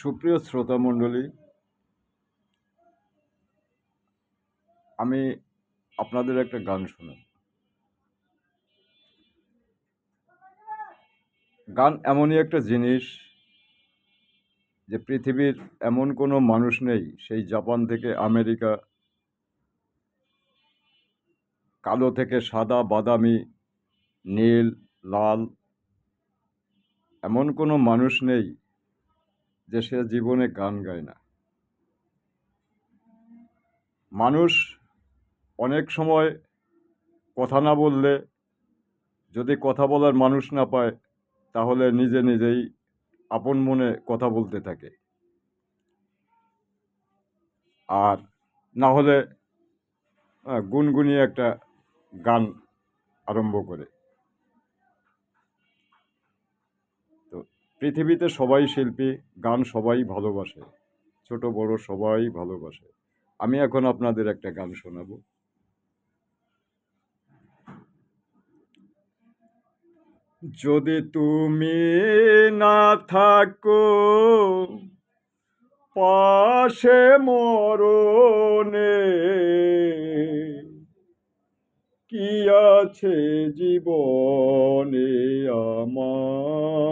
সুপ্রিয় শ্রোতা মণ্ডলী, আমি আপনাদের একটা গান শোনাব গান এমনই একটা জিনিস যে পৃথিবীর এমন কোনো মানুষ নেই, সেই জাপান থেকে আমেরিকা, কালো থেকে সাদা, বাদামি, নীল, লাল, এমন কোনো মানুষ নেই যে সে জীবনে গান গায় না। মানুষ অনেক সময় কথা না বললে, যদি কথা বলার মানুষ না পায়, তাহলে নিজে নিজেই আপন মনে কথা বলতে থাকে। আর না হলে গুনগুনিয়ে একটা গান আরম্ভ করে। পৃথিবীতে সবাই শিল্পী, গান সবাই ভালোবাসে, ছোট, বড় সবাই ভালোবাসে। আমি এখন আপনাদের একটা গান শোনাবো। যদি তুমি না থাকো, পাশে মরণে কি আছে জীবনে আমার?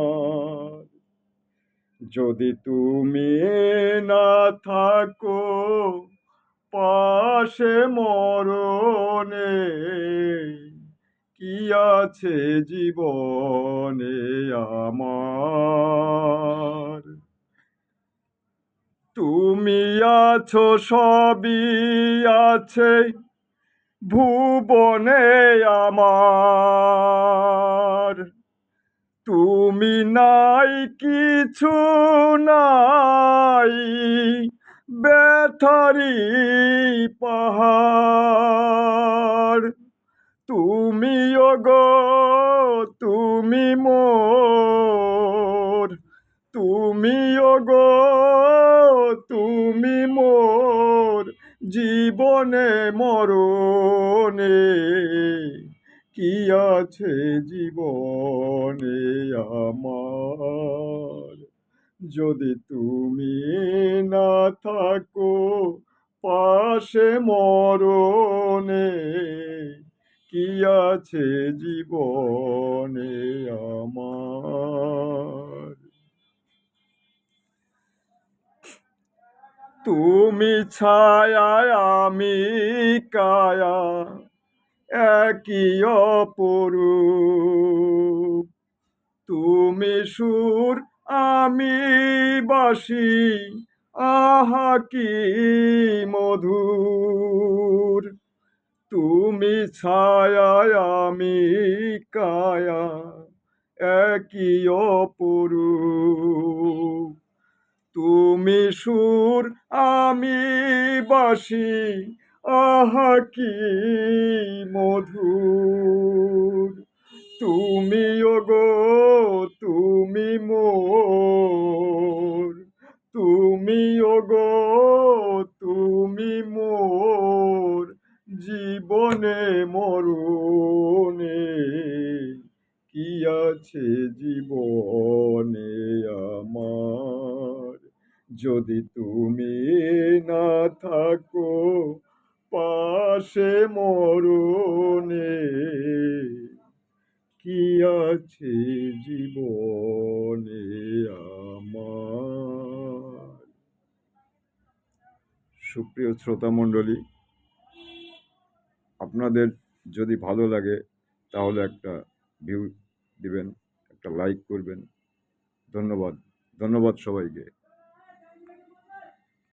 যদি তুমি না থাকো, পাশে মরণে কি আছে জীবনে আমার? তুমি আছো, সবই আছে, ভুবনে আমার। তুমি নাই, কিছু নাই। ব্যথারি পাহাড়। তুমি গো তুমি মোর। তুমি গো তুমি মোর। জীবনে মরণে কি আছে জীবনে আমার? যদি তুমি না থাকো, পাশে মরণে কি আছে জীবনে আমার? তুমি ছায়া আমি কায়া একই অপরূপ। তুমি সুর, আমি বাসি, আহা কি মধুর। তুমি ছায়ায়, আমি কায়া, একই অপরূপ। তুমি সুর, আমি বাসি আহা, কি মধুর। তুমি গো তুমি মোর। তুমি গো তুমি মোর। জীবনে মরণে কি আছে জীবনে আমার? যদি তুমি না থাকো পাশে মরণে। কি আছে জীবনে আমার? সুপ্রিয় শ্রোতা মণ্ডলী, আপনাদের যদি ভালো লাগে, তাহলে একটা ভিউ দিবেন, একটা লাইক করবেন। ধন্যবাদ ধন্যবাদ সবাইকে।